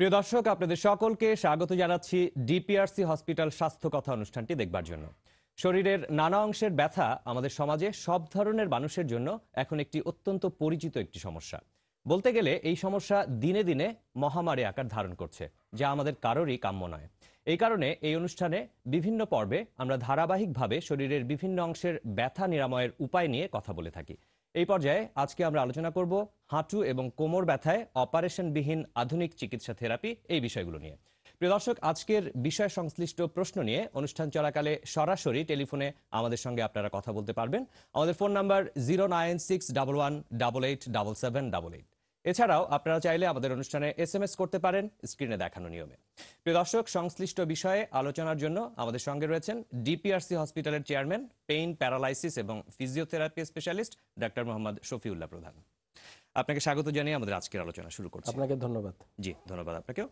প্রিয় দর্শক, আপনাদের সকলকে স্বাগত জানাচ্ছি ডিপিআরসি হসপিটাল স্বাস্থ্য কথা অনুষ্ঠানটি দেখবার জন্য। শরীরের নানা অংশের ব্যথা আমাদের সমাজে সব ধরনের মানুষের জন্য এখন একটি অত্যন্ত পরিচিত একটি সমস্যা। বলতে গেলে এই সমস্যা দিনে দিনে মহামারী আকার ধারণ করছে, যা আমাদের কারোরই কাম্য নয়। এই কারণে এই অনুষ্ঠানে বিভিন্ন পর্বে আমরা ধারাবাহিকভাবে শরীরের বিভিন্ন অংশের ব্যথা নিরাময়ের উপায় নিয়ে কথা বলে থাকি। এই পর্যায়ে আজকে আমরা আলোচনা করব হাঁটু এবং কোমর ব্যথায় অপারেশনবিহীন আধুনিক চিকিৎসা থেরাপি এই বিষয়গুলো নিয়ে। প্রিয় দর্শক, আজকের বিষয় সংশ্লিষ্ট প্রশ্ন নিয়ে অনুষ্ঠান চলাকালে সরাসরি টেলিফোনে আমাদের সঙ্গে আপনারা কথা বলতে পারবেন। আমাদের phone number zero nine six double one double eight double seven double eight. এছাড়াও আপনারা চাইলে আমাদের অনুষ্ঠানে এস এম এস করতে পারেন, স্ক্রিনে দেখানো নিয়মে। প্রিয় দর্শক, সংশ্লিষ্ট বিষয়ে আলোচনার জন্য আমাদের সঙ্গে রয়েছেন ডিপিআরসি হসপিটালের চেয়ারম্যান, পেইন প্যারালাইসিস এবং physiotherapy specialist doctor Mohammad Shafiullah Pradhan. আপনাকে স্বাগত জানিয়ে আমাদের আজকের আলোচনা শুরু করছি। আপনাকে ধন্যবাদ। জি ধন্যবাদ আপনাকেও।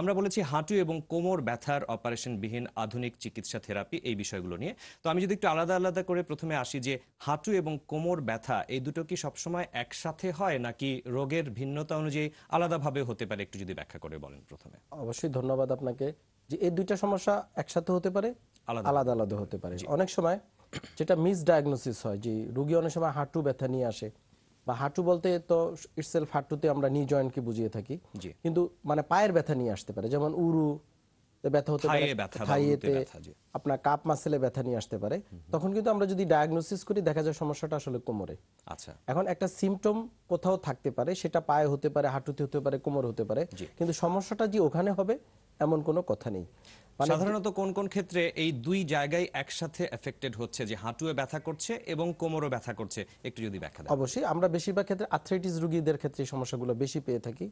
আমরা বলেছি হাঁটু এবং কোমর ব্যথার অপারেশনবিহীন আধুনিক চিকিৎসা থেরাপি এই বিষয়গুলো নিয়ে। তো আমি যদি একটু আলাদা আলাদা করে প্রথমে আসি যে হাঁটু এবং কোমর ব্যথা এই দুটো কি সবসময় একসাথে হয় নাকি রোগের ভিন্নতা অনুযায়ী আলাদাভাবে হতে পারে একটু যদি ব্যাখ্যা করে বলেন প্রথমে? অবশ্যই ধন্যবাদ আপনাকে যে এই দুইটা সমস্যা একসাথে হতে পারে আলাদা। আলাদা আলাদা হতে পারে। অনেক সময় যেটা মিস ডায়াগনোসিস হয় যে রুগী অনেক সময় হাঁটু ব্যথা নিয়ে আসে। বা হাঁটু বলতে তো ইটসেলফ হাঁটুতে আমরা নি জয়েন্টকে বুঝিয়ে থাকি। কিন্তু মানে পায়ের ব্যথা নিয়ে আসতে পারে যেমন উরু ব্যথা হতে পারে থাইয়েতে আপনার কাপ মাসেলে ব্যথা নিয়ে আসতে পারে। তখন কিন্তু আমরা যদি ডায়াগনোসিস করি দেখা যায় সমস্যাটা আসলে কোমরে। আচ্ছা। এখন একটা সিমটম কোথাও থাকতে পারে সেটা পায়ে হতে পারে হাঁটুতে হতে পারে কোমর হতে পারে। কিন্তু সমস্যাটা যে ওখানে হবে এমন কোনো কথা নেই। সাধারণত কোন কোন ক্ষেত্রে এই দুই জায়গায় একসাথে এফেক্টেড হচ্ছে যে হাঁটুয়ে ব্যথা করছে এবং কোমরও ব্যথা করছে? একটু যদি ব্যাখ্যা দেন। অবশ্যই। আমরা বেশিরভাগ ক্ষেত্রে আর্থ্রাইটিস রোগীদের ক্ষেত্রে এই সমস্যাগুলো বেশি পেয়ে থাকি।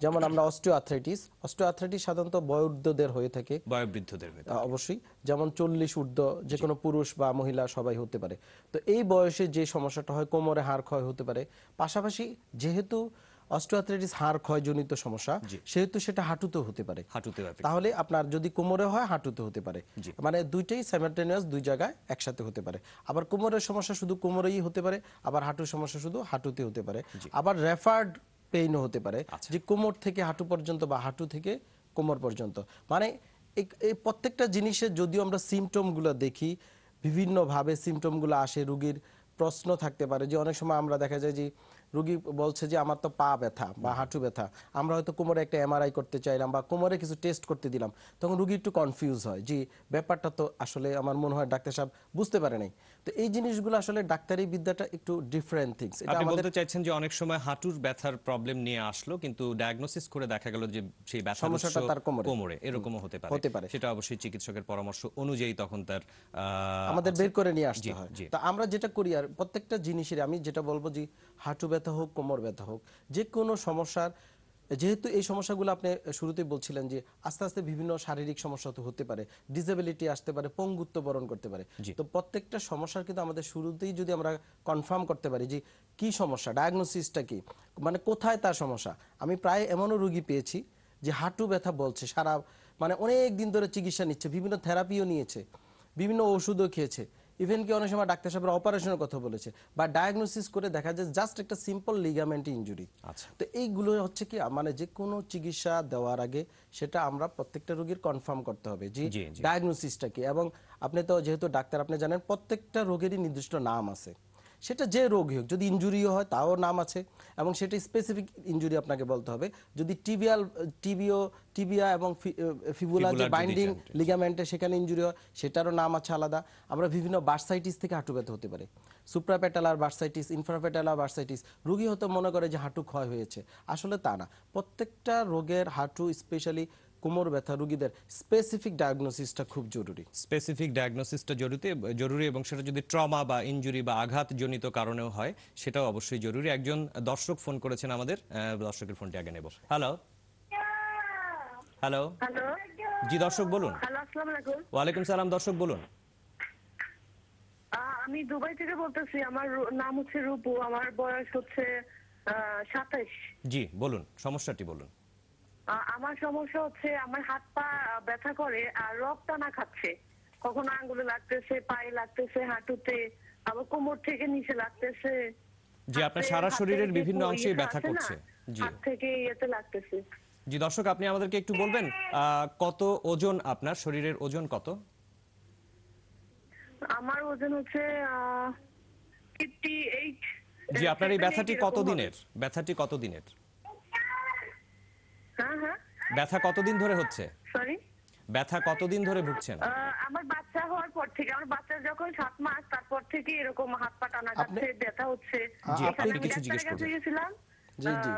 যেমন আমরা অস্টিও আর্থ্রাইটিস অস্টিও আর্থ্রাইটিস সাধারণত বয়োবৃদ্ধদের হয়ে থাকে। বয়োবৃদ্ধদের ভেতর আহ, অবশ্যই। যেমন চল্লিশ ঊর্ধ্ব যে কোনো পুরুষ বা মহিলা সবাই হতে পারে। তো এই বয়সে যে সমস্যাটা হয় কোমরে হাড় ক্ষয় হতে পারে। পাশাপাশি যেহেতু অস্টিওআর্থ্রাইটিস হাড় ক্ষয়জনিত সমস্যা সেহেতু সেটা হাঁটুতেও হতে পারে। হাঁটুতে তাহলে আপনার যদি কোমরে হয় হাঁটুতে হতে পারে। মানে দুইটাই স্যামাল্টেনিয়াস দুই জায়গায় একসাথে হতে পারে। আবার কোমরের সমস্যা শুধু কোমরেই হতে পারে আবার হাঁটুর সমস্যা শুধু হাঁটুতে হতে পারে। আবার রেফার্ড পেইনও হতে পারে যে কোমর থেকে হাঁটু পর্যন্ত বা হাঁটু থেকে কোমর পর্যন্ত। মানে এই- এই প্রত্যেকটা জিনিসের যদিও আমরা সিমটমগুলো দেখি বিভিন্নভাবে সিমটমগুলো আসে রুগীর প্রশ্ন থাকতে পারে যে অনেক সময় আমরা দেখা যায় যে রুগী বলছে যে আমার তো পা ব্যথা বা হাঁটু ব্যথা। আমরা হয়তো কোমরে একটা এমআরআই করতে চাইলাম বা কোমরে কিছু টেস্ট করতে দিলাম। তখন রুগী একটু কনফিউজ হয় যে ব্যাপারটা তো আসলে আমার মনে হয় ডাক্তার সাহেব বুঝতে পারে নাই। তো এই জিনিসগুলো আসলে ডাক্তারি বিদ্যাটা একটু ডিফারেন্ট থিংস এটা আপনি আমাদের বলতে চাইছেন যে অনেক সময় হাঁটুর ব্যথার প্রবলেম নিয়ে আসলো কিন্তু ডায়াগনোসিস করে দেখা গেল যে সেই ব্যথার সমস্যাটা তার কোমরে। কোমরে এরকমও হতে পারে। হতে পারে। সেটা অবশ্যই চিকিৎসকের পরামর্শ অনুযায়ী তখন তার আমাদের বের করে নিয়ে আসতে হয়। তা আমরা যেটা করি আর প্রত্যেকটা জিনিসের আমি যেটা বলব যে হাঁটু ব্যথা হোক কোমর ব্যথা হোক যে কোনো সমস্যার যেহেতু এই সমস্যাগুলো আপনি শুরুতেই বলছিলেন যে আস্তে আস্তে বিভিন্ন শারীরিক সমস্যা তো হতে পারে ডিসেবিলিটি আসতে পারে পঙ্গুত্ব বরণ করতে পারে। তো প্রত্যেকটা সমস্যার কিন্তু আমাদের শুরুতেই যদি আমরা কনফার্ম করতে পারি যে কি সমস্যা ডায়াগনোসিসটা কি মানে কোথায় তার সমস্যা। আমি প্রায় এমনও রুগী পেয়েছি যে হাঁটু ব্যথা বলছে সারা মানে অনেক দিন ধরে চিকিৎসা নিচ্ছে বিভিন্ন থেরাপিও নিয়েছে বিভিন্ন ওষুধও খেয়েছে। ইভেন কি অনেক সময় ডাক্তার সাহেবের অপারেশনের কথা বলেছে বা ডায়াগনোসিস করে দেখা যায় জাস্ট একটা সিম্পল লিগামেন্ট ইঞ্জুরি আচ্ছা। তো এইগুলো হচ্ছে কি মানে যে কোনো চিকিৎসা দেওয়ার আগে সেটা আমরা প্রত্যেকটা রোগীর কনফার্ম করতে হবে যে জি, জি। ডায়াগনোসিসটা কি এবং আপনি তো যেহেতু ডাক্তার আপনি জানেন প্রত্যেকটা রোগেরই নির্দিষ্ট নাম আছে সেটা যে রোগই হোক যদি ইনজুরিও হয় তাও নাম আছে এবং সেটা স্পেসিফিক ইনজুরি আপনাকে বলতে হবে। যদি টিবিয়াল টিবিও টিবিয়া এবং ফিবুলা যে বাইন্ডিং লিগামেন্টে সেখানে ইনজুরি হয় সেটারও নাম আছে আলাদা। আমরা বিভিন্ন বার্সাইটিস থেকে হাঁটু ব্যথা হতে পারে। সুপ্রাপেটালার বার্সাইটিস ইনফ্রাপেটালার বার্সাইটিস রোগী হয়তো মনে করে যে হাঁটু ক্ষয় হয়েছে। আসলে তা না। প্রত্যেকটা রোগের হাঁটু স্পেশালি কোমর ব্যথা রোগীদের স্পেসিফিক ডায়াগনোসিসটা খুব জরুরি। স্পেসিফিক ডায়াগনোসিসটা জরুরি জরুরি এবং সেটা যদি ট্রমা বা ইনজুরি বা আঘাত জনিত কারণেও হয় সেটাও অবশ্যই জরুরি। একজন দর্শক ফোন করেছেন আমাদের দর্শকের ফোনটি আগে নেব। হ্যালো হ্যালো জি দর্শক বলুন। হ্যালো আসসালামু আলাইকুম। ওয়ালাইকুম সালাম দর্শক বলুন। আমি দুবাই থেকে বলতেছি আমার নাম হচ্ছে রূপু আমার বয়স হচ্ছে সাতাইশ। জি বলুন সমস্যাটি বলুন। আমার সমস্যা হচ্ছে আমার হাত পা ব্যথা করে আর রক টানা খাচ্ছে। কখনো আঙ্গুলে লাগতেছে পায়ে লাগতেছে হাঁটুতে আবার কোমর থেকে নিচে লাগতেছে। জি আপনার সারা শরীরের বিভিন্ন অংশেই ব্যথা করছে। জি। হাত থেকে ইয়েতে লাগতেছে। জি দর্শক আপনি আমাদেরকে একটু বলবেন কত ওজন আপনার? শরীরের ওজন কত? আমার ওজন হচ্ছে ফিফটি এইট জি আপনার এই ব্যথাটি কত দিনের? ব্যথাটি কত দিনের? ব্যথা কতদিন ধরে হচ্ছে? সরি ব্যথা কতদিন ধরে ভুগছেন? আমার বাচ্চা হওয়ার পর থেকে আমার বাচ্চা যখন সাত মাস তারপর থেকে এরকম হাত পা টানা যাচ্ছে ব্যথা হচ্ছে। জি, আপনি আমি কিছু জিজ্ঞেস কাছে গেছিলাম। জি, জি।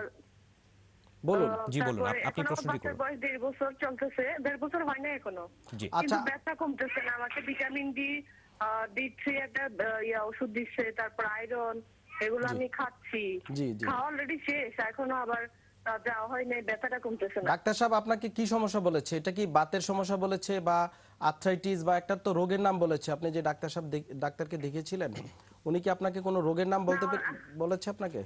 বলুন জি, বলুন, আপনি প্রশ্নটি করুন। বয়স দেড় বছর চলতেছে। দেড় বছর হয় না এখনও। জি। কিন্তু আচ্ছা। ব্যথা কমতেছে না আমাকে ভিটামিন ডি ডি থ্রি একটা ইয়া ওষুধ দিচ্ছে তারপর আয়রন এগুলো আমি খাচ্ছি। জি, জি। খাওয়া অলরেডি শেষ এখনও আবার যাওয়া হয় নাই ব্যথাটা কমতেছে না। ডাক্তার সাহেব আপনাকে কি সমস্যা বলেছে? এটা কি বাতের সমস্যা বলেছে বা আর্থ্রাইটিস বা একটা তো রোগের নাম বলেছে? আপনি যে ডাক্তার সাহেব ডাক্তারকে দেখিয়েছিলেন উনি কি আপনাকে কোনো রোগের নাম বলতে বলেছে আপনাকে?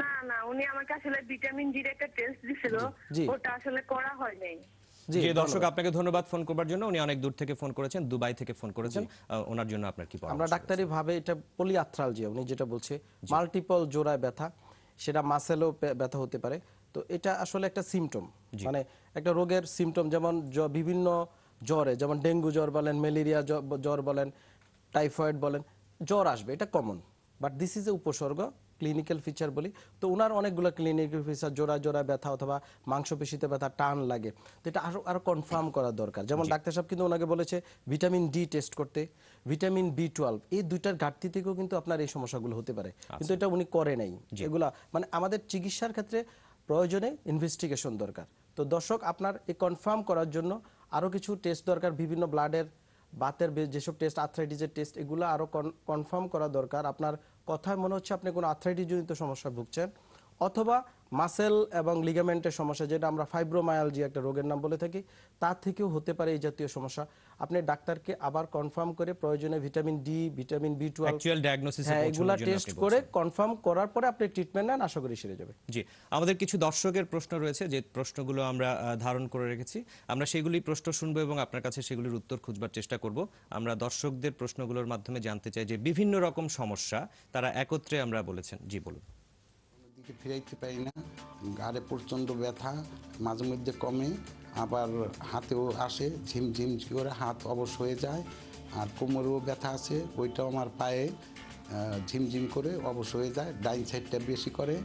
না না উনি আমাকে আসলে ভিটামিন ডির একটা টেস্ট দিছিল। ওটা আসলে করা হয় নাই। জি জি দর্শক আপনাকে ধন্যবাদ ফোন করবার জন্য উনি অনেক দূর থেকে ফোন করেছেন দুবাই থেকে ফোন করেছেন ওনার জন্য আপনার কি আমরা ডাক্তারি ভাবে এটা পলিআথ্রালজিয়া উনি যেটা বলছে মাল্টিপল জোড়ায় ব্যথা। সেটা মাসেলও ব্যথা হতে পারে। তো এটা আসলে একটা সিমটম মানে একটা রোগের সিমটম যেমন বিভিন্ন জ্বরে যেমন ডেঙ্গু জ্বর বলেন ম্যালেরিয়া জ্বর বলেন টাইফয়েড বলেন জ্বর আসবে এটা common but this is a উপসর্গ। ক্লিনিক্যাল ফিচার বলি তো ওনার অনেকগুলো ক্লিনিক্যাল ফিচার জোড়া জোড়া ব্যথা অথবা মাংসপেশিতে ব্যথা টান লাগে। তো এটা আরও আরও কনফার্ম করা দরকার। যেমন ডাক্তার সাহেব কিন্তু ওনাকে বলেছে ভিটামিন ডি টেস্ট করতে ভিটামিন বি টুয়েলভ এই দুইটার ঘাটতি থেকেও কিন্তু আপনার এই সমস্যাগুলো হতে পারে। কিন্তু এটা উনি করে নাই। এগুলা মানে আমাদের চিকিৎসার ক্ষেত্রে প্রয়োজনে ইনভেস্টিগেশন দরকার। তো দর্শক আপনার এই কনফার্ম করার জন্য আরও কিছু টেস্ট দরকার বিভিন্ন ব্লাডের বাতের যেসব টেস্ট আর্থ্রাইটিসের টেস্ট এগুলো আরও কনফার্ম করা দরকার। আপনার কথায় মনে হচ্ছে আপনি কোনো আর্থ্রাইটিস জনিত সমস্যা ভুগছেন। অথবা মাসেল এবং লিগামেন্টের সমস্যা যেটা আমরা ফাইব্রোমায়ালজি একটা রোগের নাম বলে থাকি তার থেকেও হতে পারে এই জাতীয় সমস্যা। আপনি ডাক্তারকে আবার কনফার্ম করে প্রয়োজনে vitamin D vitamin B twelve হ্যাঁ এগুলা টেস্ট করে কনফার্ম করার পরে আপনি ট্রিটমেন্ট নেন আশা করি সেরে যাবে। জি আমাদের কিছু দর্শকের প্রশ্ন রয়েছে যে প্রশ্নগুলো আমরা ধারণ করে রেখেছি। আমরা সেগুলি প্রশ্ন শুনব এবং আপনার কাছে সেগুলির উত্তর খুঁজবার চেষ্টা করব। আমরা দর্শকদের প্রশ্নগুলোর মাধ্যমে জানতে চাই যে বিভিন্ন রকম সমস্যা তারা একত্রে আমরা বলেছেন। জি বলুন। দিকে ফিরাইতে পারি না। গাড়ে প্রচণ্ড ব্যথা, মাঝে মধ্যে কমে, আবার হাতেও আসে ঝিমঝিম করে হাত অবশ হয়ে যায়, আর কোমরেও ব্যথা আছে, ওইটাও আমার পায়ে ঝিমঝিম করে অবশ হয়ে যায়, ডাইন সাইডটা বেশি করে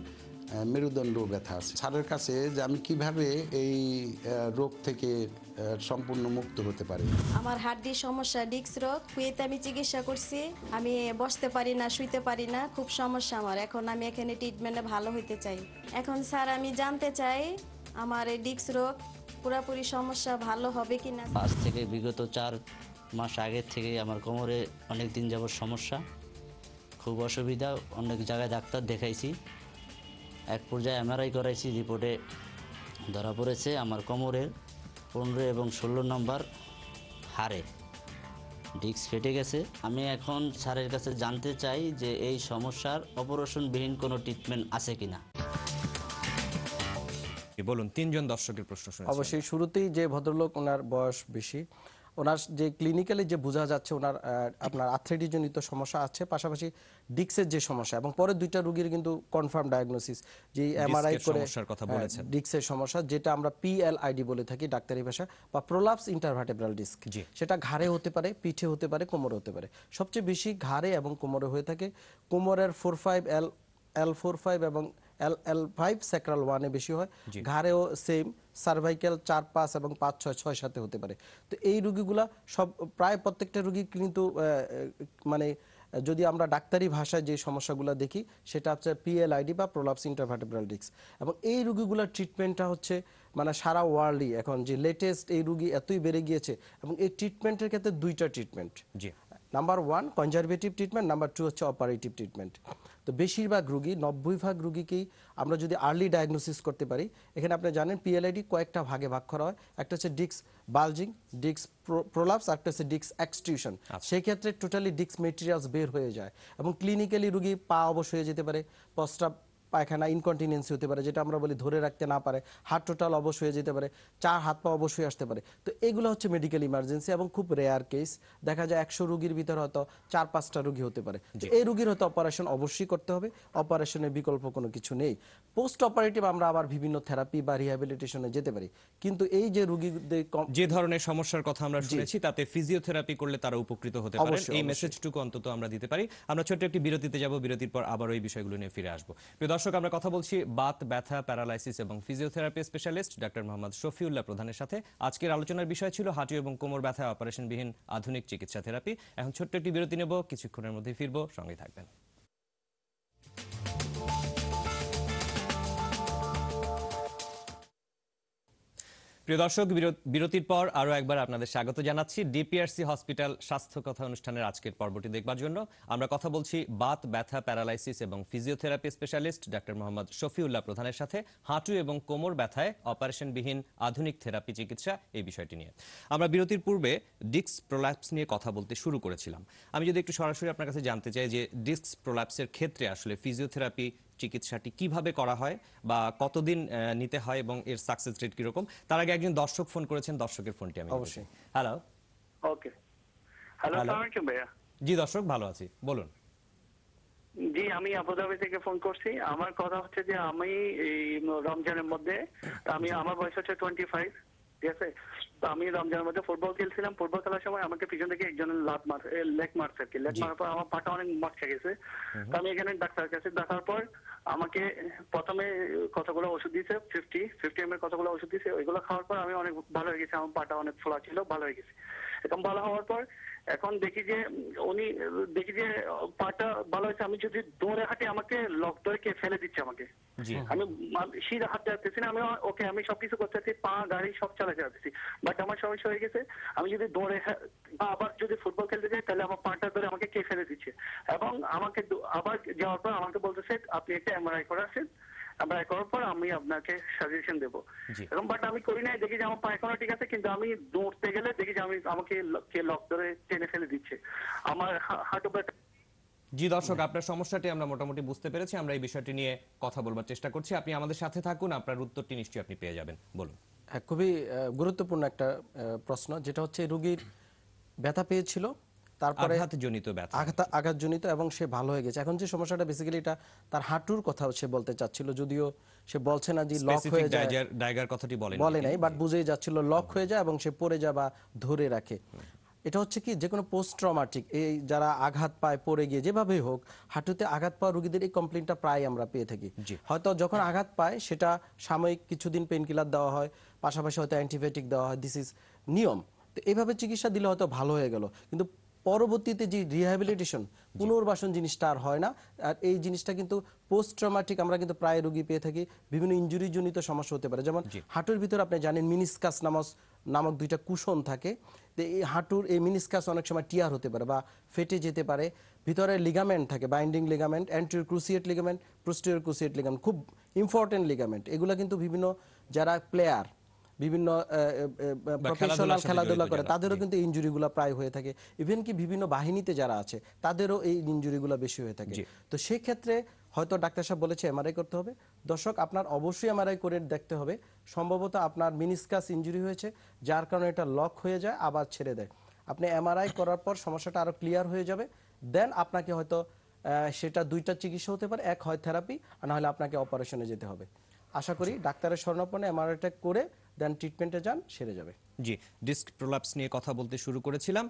আহ, মেরুদণ্ডও ব্যথা আছে। স্যারের কাছে যে আমি কীভাবে এই রোগ থেকে সম্পূর্ণ মুক্ত হতে পারি? আমার হাড্ডির সমস্যা ডিস্ক রোগ কুয়েতে আমি চিকিৎসা করছি। আমি বসতে পারি না শুইতে পারি না খুব সমস্যা আমার। এখন আমি এখানে ট্রিটমেন্টে ভালো হইতে চাই। এখন স্যার আমি জানতে চাই আমার এই ডিস্ক রোগ পুরোপুরি সমস্যা ভালো হবে কি না আজ থেকে বিগত চার মাস আগের থেকে আমার কোমরে অনেক দিন যাবত সমস্যা। খুব অসুবিধা অনেক জায়গায় ডাক্তার দেখাইছি। এক পর্যায়ে এমআরআই করাইছি রিপোর্টে ধরা পড়েছে আমার কোমরের পনেরো এবং ষোলো নম্বর হারে ডিস্ক ফেটে গেছে। আমি এখন স্যারের কাছে জানতে চাই যে এই সমস্যার অপারেশনবিহীন কোনো ট্রিটমেন্ট আছে কিনা। জি, বলুন তিনজন দর্শকের প্রশ্ন অবশ্যই শুরুতেই যে ভদ্রলোক ওনার বয়স বেশি ওনার যে ক্লিনিক্যালি যে বোঝা যাচ্ছে ওনার আপনার আর্থ্রাইটিস জনিত সমস্যা আছে পাশাপাশি ডিক্সের যে সমস্যা এবং পরে দুইটা রোগীর কিন্তু কনফার্ম ডায়াগনোসিস যে এমআরআই করে কথা হ্যাঁ, বলেছেন। ডিক্সের সমস্যা যেটা আমরা পিএলআইডি বলে থাকি ডাক্তারি ভাষা বা প্রোলাপস ইন্টারভার্টেব্রাল ডিস্ক জি। সেটা ঘাড়ে হতে পারে পিঠে হতে পারে কোমরে হতে পারে সবচেয়ে বেশি ঘাড়ে এবং কোমরে হয়ে থাকে কোমরের four five L L four five এবং এল এল ফাইভ স্যাক্রাল ওয়ানে বেশি হয়। ঘাড়েও সেম সার্ভাইকেল চার পাঁচ এবং পাঁচ ছয় ছয় সাথে হতে পারে। তো এই রুগীগুলা সব প্রায় প্রত্যেকটা রুগী কিন্তু মানে যদি আমরা ডাক্তারি ভাষায় যে সমস্যাগুলো দেখি সেটা হচ্ছে পিএলআইডি বা প্রোলাপস ইন্টারভার্টেব্রাল ডিস্ক এবং এই রুগীগুলোর ট্রিটমেন্টটা হচ্ছে মানে সারা ওয়ার্ল্ডই এখন যে লেটেস্ট এই রুগী এতই বেড়ে গিয়েছে এবং এই ট্রিটমেন্টের ক্ষেত্রে দুইটা treatment number one conservative treatment number two হচ্ছে অপারেটিভ ট্রিটমেন্ট তো বেশিরভাগ রুগী নব্বই ভাগ রুগীকেই আমরা যদি আর্লি ডায়াগনোসিস করতে পারি এখানে আপনি জানেন পিএলআইডি কয়েকটা ভাগে ভাগ করা হয়। একটা হচ্ছে ডিক্স বালজিং ডিক্স প্রোলাপস একটা হচ্ছে ডিক্স এক্সটিউশন সেই ক্ষেত্রে টোটালি ডিক্স মেটেরিয়ালস বের হয়ে যায় এবং ক্লিনিক্যালি রুগী পা অবশ হয়ে যেতে পারে প্রস্রাব পায়খানা ইনকন্টিনেন্সি হতে পারে যেটা আমরা বলি ধরে রাখতে না পারে হাত টোটাল অবশ হয়ে যেতে পারে চার হাত পা অবশ্যই আসতে পারে। তো এগুলো হচ্ছে মেডিকেল ইমার্জেন্সি এবং খুব রেয়ার কেস দেখা যায় একশো রুগীর ভিতরে হয়তো চার পাঁচটা রুগী হতে পারে। এই রুগীর হয়তো অপারেশন অবশ্যই করতে হবে অপারেশনের বিকল্প কোনো কিছু নেই। পোস্ট অপারেটিভ আমরা আবার বিভিন্ন থেরাপি বা রিহ্যাবিলিটেশনে যেতে পারি। কিন্তু এই যে রুগীদের যে ধরনের সমস্যার কথা আমরা শুনেছি তাতে ফিজিওথেরাপি করলে তারা উপকৃত হতে পারে এই। মেসেজটুকু অন্তত আমরা দিতে পারি। আমরা ছোট্ট একটি বিরতিতে যাব বিরতির পর আবার ওই বিষয়গুলো নিয়ে ফিরে আসব। প্রিয় দর্শক, আমরা কথা বলছি বাত, ব্যথা, প্যারালাইসিস এবং physiotherapy specialist doctor Mohammad Shafiullah প্রধানের সাথে। আজকের আলোচনার বিষয় ছিল হাঁটু এবং কোমর ব্যথা, অপারেশনবিহীন আধুনিক চিকিৎসা থেরাপি। এখন ছোট্ট একটি বিরতি নেব, কিছুক্ষণের মধ্যে ফিরবো, সঙ্গে থাকবেন। প্রিয় দর্শক বিরত- বিরতির পর আরও একবার আপনাদের স্বাগত জানাচ্ছি ডিপিআরসি হসপিটাল স্বাস্থ্য কথা অনুষ্ঠানের আজকের পর্বটি দেখবার জন্য। আমরা কথা বলছি বাত, ব্যথা, প্যারালাইসিস এবং physiotherapy specialist doctor Mohammad Shafiullah প্রধানের সাথে হাঁটু এবং কোমর ব্যথায় অপারেশনবিহীন আধুনিক থেরাপি চিকিৎসা এই বিষয়টি নিয়ে। আমরা বিরতির পূর্বে ডিস্ক প্রোল্যাপস নিয়ে কথা বলতে শুরু করেছিলাম। আমি যদি একটু সরাসরি আপনার কাছে জানতে চাই যে ডিস্ক প্রোল্যাপসের ক্ষেত্রে আসলে ফিজিওথেরাপি চিকিৎসাটি কীভাবে করা হয় বা কতদিন নিতে হয় এবং এর সাকসেস রেট কীরকম? তার আগে একজন দর্শক ফোন করেছেন দর্শকের ফোনটি আমি অবশ্যই। Hello okay hello Hello. আলাইকুম ভাইয়া। জি দর্শক ভালো আছি। বলুন। জি আমি আবুধাবি থেকে ফোন করছি। আমার কথা হচ্ছে যে আমি এই রমজানের মধ্যে আমি আমার বয়স হচ্ছে টোয়েন্টি ফাইভ ঠিক আছে? তো আমি রমজানের মধ্যে ফুটবল খেলছিলাম। ফুটবল খেলার সময় আমাকে পিছন থেকে একজনের লাত মার লেগ মারছে আর কি। লেগ মারার পর আমার পাটা অনেক মচকে গেছে তো আমি এখানে ডাক্তার কাছে দেখার পর আমাকে প্রথমে কতগুলো ওষুধ দিয়েছে? ফিফটি ফিফটি এম এর কতগুলো ওষুধ দিয়েছে? ওইগুলো খাওয়ার পর আমি অনেক ভালো হয়ে গেছি। আমার পাটা অনেক ফোলা ছিল, ভালো হয়ে গেছে। এরকম ভালো হওয়ার পর এখন দেখি যে উনি দেখি যে পাটা ভালো হয়েছে আমি যদি দৌড়ে হাঁটি আমাকে লক ধরে কে ফেলে দিচ্ছে আমাকে। আমি সিধা হাঁটতে পারতেছি না আমি ওকে আমি সবকিছু করতে পারছি পা গাড়ি সব চালাতে পারতেছি বাট আমার সমস্যা হয়ে গেছে আমি যদি দৌড়ে বা আবার যদি ফুটবল খেলতে যাই তাহলে আমার পাটা ধরে আমাকে কে ফেলে দিচ্ছে? এবং আমাকে আবার যাওয়ার পর আমাকে বলতেছে আপনি একটা এমআরআই করাছেন এমআরআই করার পর আমি আপনাকে সাজেশন দেবো। জি। এখন বাট আমি করি নাই দেখি যে আমার পায়খানা ঠিক আছে কিন্তু আমি দৌড়তে গেলে দেখি যে আমি আমাকে কে লক ধরে টেনে ফেলে দিচ্ছে। আমার হাঁটু ব্যথা জি দর্শক আপনার সমস্যাটি আমরা মোটামুটি বুঝতে পেরেছি আমরা এই বিষয়টি নিয়ে কথা বলবার চেষ্টা করছি। আপনি আমাদের সাথে থাকুন আপনার উত্তরটি নিশ্চয়ই আপনি পেয়ে যাবেন। বলুন। হ্যাঁ, খুবই আহ, গুরুত্বপূর্ণ একটা আহ, প্রশ্ন যেটা হচ্ছে রুগীর ব্যথা পেয়েছিল তারপরে আঘাতজনিত ব্যথা। আঘাত আঘাতজনিত এবং সে ভালো হয়ে গেছে। এখন যে সমস্যাটা বেসিক্যালি এটা তার হাঁটুর কথা সে বলতে চাচ্ছিল যদিও সে বলছে না যে লক হয়ে যায়। ডাইগার কথাটি বলেন বলে নাই বাট বুঝেই যাচ্ছিল লক হয়ে যায় এবং সে পড়ে যায় বা ধরে রাখে। এটা হচ্ছে কি যে কোনো পোস্ট ট্রমাটিক এই যারা আঘাত পায় পড়ে গিয়ে যেভাবেই হোক হাঁটুতে আঘাত পাওয়া রোগীদের এই কমপ্লেনটা প্রায় আমরা পেয়ে থাকি। হয়তো যখন আঘাত পায় সেটা সাময়িক কিছুদিন পেন কিলার দেওয়া হয় পাশাপাশি হয়তো অ্যান্টিবায়োটিক দেওয়া হয় দিস ইজ নিয়ম। তো এইভাবে চিকিৎসা দিলে হয়তো ভালো হয়ে গেল। কিন্তু পরবর্তীতে যে রিহ্যাবিলিটেশন পুনর্বাসন জিনিসটা আর হয় না। আর এই জিনিসটা কিন্তু পোস্ট ট্রমাটিক আমরা কিন্তু প্রায় রোগী পেয়ে থাকি বিভিন্ন ইঞ্জুরি জনিত সমস্যা হতে পারে। যেমন হাঁটুর ভিতরে আপনি জানেন মিনিসকাস নামক নামক দুইটা কুশন থাকে। এই হাঁটুর এই মিনিসকাস অনেক সময় টিয়ার হতে পারে বা ফেটে যেতে পারে। ভিতরে লিগামেন্ট থাকে binding ligament anterior cruciate ligament posterior cruciate ligament খুব ইম্পর্টেন্ট লিগামেন্ট এগুলো কিন্তু বিভিন্ন যারা প্লেয়ার বিভিন্ন প্রফেশনাল খেলাধুলা করে তাদেরও কিন্তু ইনজুরিগুলো প্রায় হয়ে থাকে। ইভেন কি বিভিন্ন বাহিনীতে যারা আছে তাদেরও এই ইনজুরিগুলো বেশি হয়ে থাকে। তো সেই ক্ষেত্রে হয়তো ডাক্তার সাহেব বলেছে এমআরআই করতে হবে। দর্শক আপনার অবশ্যই এমআরআই করে দেখতে হবে। সম্ভবত আপনার মিনিসকাস ইনজুরি হয়েছে যার কারণে এটা লক হয়ে যায় আবার ছেড়ে দেয়। আপনি এমআরআই করার পর সমস্যাটা আরও ক্লিয়ার হয়ে যাবে। দেন আপনাকে হয়তো সেটা দুইটা চিকিৎসা হতে পারে। এক হয় থেরাপি আর নাহলে আপনাকে অপারেশনে যেতে হবে। আশা করি ডাক্তারের স্বর্ণাপন্ন এমআরআইটা করে দেন ট্রিটমেন্টে যান সেরে যাবে। জি ডিস্ক প্রোলাপস নিয়ে কথা বলতে শুরু করেছিলাম।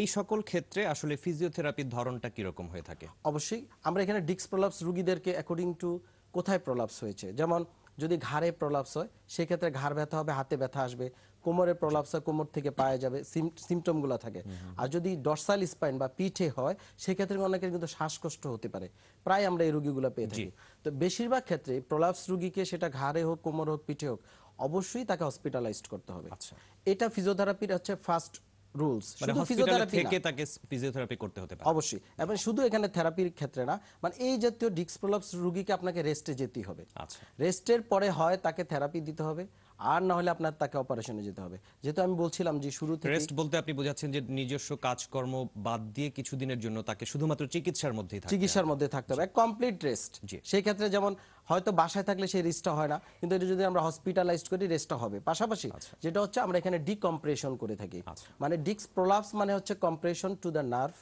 এই সকল ক্ষেত্রে আসলে ফিজিওথেরাপির ধরনটা কীরকম হয়ে থাকে? অবশ্যই। আমরা এখানে ডিস্ক প্রলাপস রুগীদেরকে অ্যাকর্ডিং টু কোথায় প্রলাপস হয়েছে। যেমন যদি ঘাড়ে প্রলাপস হয় সেক্ষেত্রে ঘাড় ব্যথা হবে হাতে ব্যথা আসবে কোমরে প্রলাপস হয় কোমর থেকে পায়ে যাবে সিমটমগুলো থাকে। আর যদি ডরসাল স্পাইন বা পিঠে হয় সেক্ষেত্রে অনেকের কিন্তু শ্বাসকষ্ট হতে পারে। প্রায় আমরা এই রুগীগুলো পেয়ে থাকি। তো বেশিরভাগ ক্ষেত্রে প্রলাপস রুগীকে সেটা ঘাড়ে হোক কোমর হোক পিঠে হোক অবশ্যই তাকে হসপিটালাইজড করতে হবে। আচ্ছা। এটা ফিজিওথেরাপির হচ্ছে ফার্স্ট রুলস মানে শুধু ফিজিওথেরাপি থেকে তাকে ফিজিওথেরাপি করতে হতে পারে। অবশ্যই। এবং শুধু এখানে থেরাপির ক্ষেত্রে না মানে এই জাতীয় ডিস্ক প্রলাপস রুগীকে আপনাকে রেস্টে যেতেই হবে। আচ্ছা। রেস্টের পরে হয় তাকে থেরাপি দিতে হবে। আর না হলে আপনার তাকে অপারেশনে যেতে হবে। যেহেতু আমি বলছিলাম যে শুরু থেকে রেস্ট বলতে আপনি বোঝাচ্ছেন যে নিজস্ব কাজকর্ম বাদ দিয়ে কিছুদিনের জন্য তাকে শুধুমাত্র চিকিৎসার মধ্যেই থাকতে চিকিৎসার মধ্যে থাকতে হবে। কমপ্লিট রেস্ট জি। সেই ক্ষেত্রে যেমন হয়তো বাসায় থাকলে সেই রেস্টটা হয় না কিন্তু এটা যদি আমরা হসপিটালাইজড করি রেস্টটা হবে। পাশাপাশি যেটা হচ্ছে আমরা এখানে ডিকম্প্রেশন করে থাকি। আচ্ছা। মানে ডিক্স প্রলাপস মানে হচ্ছে কম্প্রেশন টু দ্য নার্ভ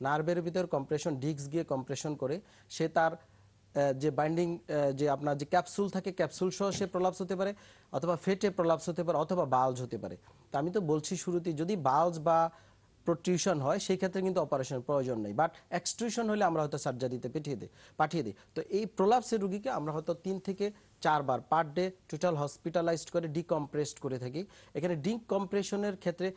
নার্ভের ভিতর কম্প্রেশন ডিক্স গিয়ে কম্প্রেশন করে সে তার যে বাইন্ডিং যে আপনার যে ক্যাপসুল থাকে ক্যাপসুল সহ সে প্রলাপস হতে পারে, অথবা ফেটে প্রলাপস হতে পারে, অথবা বাল্জ হতে পারে। তা আমি তো বলছি শুরুতেই, যদি বাল্জ বা প্রোটিউশন হয়, সেই ক্ষেত্রে কিন্তু অপারেশনের প্রয়োজন নেই। বাট এক্সট্রুশন হলে আমরা হয়তো সার্জারিতে পাঠিয়ে দিই পাঠিয়ে দিই। তো এই প্রলাপসের রুগীকে আমরা হয়তো তিন থেকে চারবার পার ডে টোটাল হসপিটালাইজড করে ডিকম্প্রেসড করে থাকি। এখানে ডিকম্প্রেশনের ক্ষেত্রে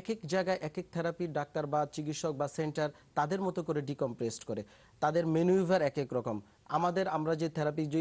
এক এক জায়গায় এক এক থেরাপির ডাক্তার বা চিকিৎসক বা সেন্টার তাদের মতো করে ডিকম্প্রেসড করে। তাদের মেনুইভার এক এক রকম। আমাদের আমরা যে থেরাপি যে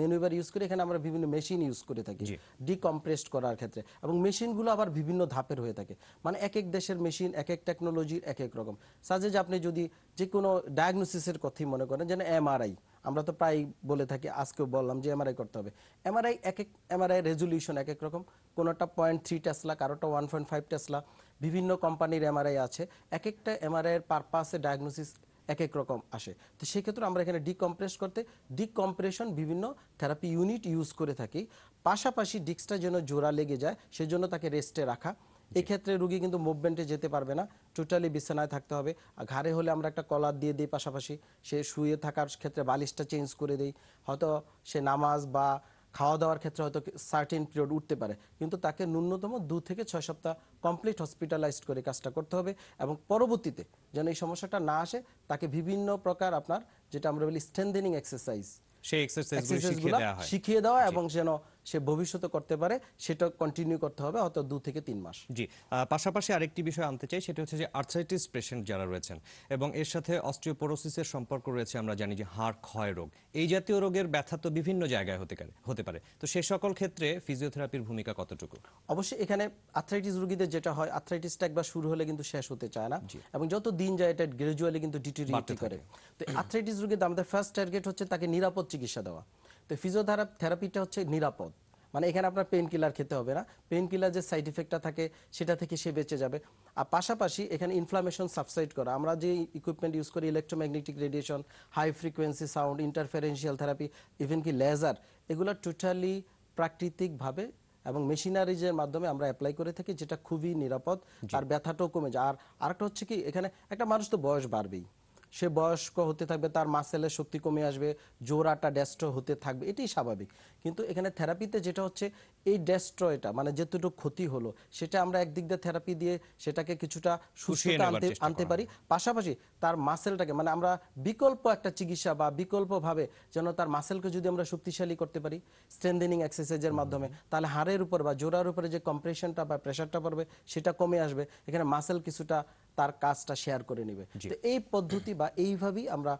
মেনুইভার ইউজ করি এখানে আমরা বিভিন্ন মেশিন ইউজ করে থাকি। ডিকম্প্রেসড করার ক্ষেত্রে। এবং মেশিনগুলো আবার বিভিন্ন ধাপের হয়ে থাকে। মানে এক এক দেশের মেশিন এক এক টেকনোলজির এক এক রকম সাজেজ আপনি যদি যে কোনো ডায়াগনোসিসের কথাই মনে করেন যেন এমআরআই আমরা তো প্রায় বলে থাকি আজকেও বললাম যে এমআরআই করতে হবে। এমআরআই এক এক এমআরআই রেজলিউশন এক এক রকম। কোনোটা পয়েন্ট থ্রি টেসলা কারোটা ওয়ান পয়েন্ট ফাইভ টেসলা বিভিন্ন কোম্পানির এমআরআই আছে। এক একটা এমআরআই এর পারপাসে ডায়াগনোসিস এক এক রকম আসে। তো সেক্ষেত্রে আমরা এখানে ডিকম্প্রেস করতে ডিকম্প্রেশন বিভিন্ন থেরাপি ইউনিট ইউজ করে থাকি। পাশাপাশি ডিস্কটা যেন জোড়া লেগে যায় সেজন্য তাকে রেস্টে রাখা। এক্ষেত্রে রুগী কিন্তু মুভমেন্টে যেতে পারবে না। টোটালি বিছানায় থাকতে হবে। আর ঘাড়ে হলে আমরা একটা কলার দিয়ে দিই পাশাপাশি। সে শুয়ে থাকার ক্ষেত্রে বালিশটা চেঞ্জ করে দেই। হয়তো সে নামাজ বা খাওয়া দাওয়ার ক্ষেত্রে হয়তো সার্টিন পিরিয়ড উঠতে পারে। কিন্তু তাকে ন্যূনতম দু থেকে ছয় সপ্তাহ কমপ্লিট হসপিটালাইজড করে কাজটা করতে হবে এবং পরবর্তীতে যেন এই সমস্যাটা না আসে তাকে বিভিন্ন প্রকার আপনার যেটা আমরা বলি স্ট্রেন্থেনিং এক্সারসাইজ সেই এক্সারসাইজগুলো শিখিয়ে দেওয়া এবং যেন সে ভবিষ্যতে করতে পারে সেটা কন্টিনিউ করতে হবে হয়তো দু থেকে তিন মাস। জি পাশাপাশি আরেকটি বিষয় আনতে চাই সেটা হচ্ছে যে আর্থ্রাইটিস পেশেন্ট যারা রয়েছেন এবং এর সাথে অস্টিওপোরোসিসের সম্পর্ক রয়েছে আমরা জানি যে হাড় ক্ষয় রোগ। এই জাতীয় রোগের ব্যথা তো বিভিন্ন জায়গায় হতে পারে হতে পারে। তো সে সকল ক্ষেত্রে ফিজিওথেরাপির ভূমিকা কতটুকু? অবশ্যই এখানে আর্থ্রাইটিস রোগীদের যেটা হয় আর্থ্রাইটিসটা একবার শুরু হলে কিন্তু শেষ হতে চায় না এবং যত দিন যায় এটা গ্রাজুয়ালি কিন্তু ডিটেরিয়েট করে। তো আর্থ্রাইটিস রোগীদের আমাদের ফার্স্ট টার্গেট হচ্ছে তাকে নিরাপদ চিকিৎসা দেওয়া। তো ফিজিওথেরাপিটা হচ্ছে নিরাপদ। মানে এখানে আপনার পেন কিলার খেতে হবে না। পেন কিলার যে সাইড ইফেক্টটা থাকে সেটা থেকে সে বেঁচে যাবে। আর পাশাপাশি এখানে ইনফ্লামেশন সাবসাইড করা। আমরা যে ইকুইপমেন্ট ইউজ করি electromagnetic radiation high frequency sound interferential therapy even কি লেজার এগুলো টোটালি প্রাকৃতিকভাবে এবং মেশিনারিজের মাধ্যমে আমরা অ্যাপ্লাই করে থাকি যেটা খুবই নিরাপদ আর ব্যথাটাও কমে যায়। আর আরেকটা হচ্ছে কি এখানে একটা মানুষ তো বয়স বাড়বেই। সে বয়স্ক হতে থাকবে, তার মাসেলের শক্তি কমে আসবে, জোড়াটা ড্যাস্ট হতে থাকবে, এটাই স্বাভাবিক। কিন্তু এখানে থেরাপিতে যেটা হচ্ছে এই ডেস্ট্রয়টা মানে যেতটুকু ক্ষতি হলো সেটা আমরা একদিক দিয়ে থেরাপি দিয়ে সেটাকে কিছুটা সুস্থতা আনতে আনতে পারি। পাশাপাশি তার মাসেলটাকে মানে আমরা বিকল্প একটা চিকিৎসা বা বিকল্পভাবে যেন তার মাসেলকে যদি আমরা শক্তিশালী করতে পারি স্ট্রেন্থেনিং এক্সারসাইজের মাধ্যমে তাহলে হাড়ের উপর বা জোড়ার উপরে যে কম্প্রেশনটা বা প্রেশারটা পড়বে সেটা কমে আসবে। এখানে মাসেল কিছুটা তার কাজটা শেয়ার করে নেবে। তো এই পদ্ধতি বা এইভাবেই আমরা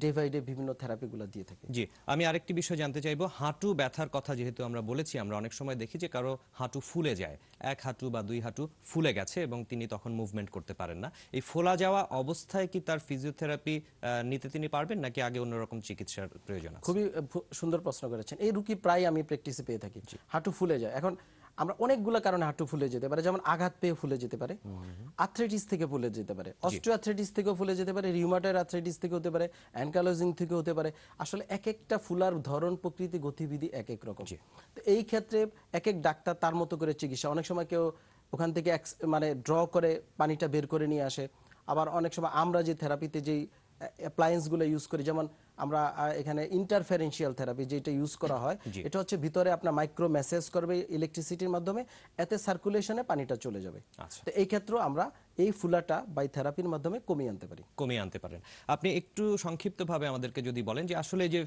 ডে বাই ডে বিভিন্ন থেরাপিগুলো দিয়ে থাকি। জি আমি আরেকটি বিষয় জানতে চাইব। হাঁটু ব্যথার কথা যেহেতু আমরা বলেছি আমরা অনেক সময় দেখি যে কারও হাঁটু ফুলে যায়। এক হাঁটু বা দুই হাঁটু ফুলে গেছে এবং তিনি তখন মুভমেন্ট করতে পারেন না। এই ফোলা যাওয়া অবস্থায় কি তার ফিজিওথেরাপি নিতে তিনি পারবেন নাকি আগে অন্যরকম চিকিৎসার প্রয়োজন খুবই সুন্দর প্রশ্ন করেছেন। এই রুগী প্রায় আমি প্র্যাকটিসে পেয়ে থাকি। হাঁটু ফুলে যায়। এখন আমরা অনেকগুলো কারণে হাঁটু ফুলে যেতে পারে যেমন আঘাত পেয়ে ফুলে যেতে পারে আর্থ্রাইটিস থেকে ফুলে যেতে পারে অস্টিওআর্থ্রাইটিস থেকেও ফুলে যেতে পারে রিউমাটয়েড আর্থ্রাইটিস থেকে হতে পারে অ্যানকালোজিং থেকে হতে পারে আসলে এক একটা ফুলার ধরন প্রকৃতি গতিবিধি এক এক রকম তো এই ক্ষেত্রে এক এক ডাক্তার তার মতো করে চিকিৎসা অনেক সময় কেউ ওখান থেকে মানে ড্র করে পানিটা বের করে নিয়ে আসে আবার অনেক সময় আমরা যে থেরাপিতে যেই অ্যাপ্লায়েন্সগুলো ইউজ করি যেমন আমরা এখানে ইন্টারফারেন্সিয়াল থেরাপি যেটা ইউজ করা হয় এটা হচ্ছে ভিতরে আপনার মাইক্রো মেসেজ করবে ইলেকট্রিসিটির মাধ্যমে এতে সার্কুলেশনে পানিটা চলে যাবে। আচ্ছা। তো এই ক্ষেত্রে আমরা এই ফুলাটা বাই থেরাপির মাধ্যমে কমিয়ে আনতে পারি। কমিয়ে আনতে পারেন। আপনি একটু সংক্ষিপ্তভাবে আমাদেরকে যদি বলেন যে আসলে যে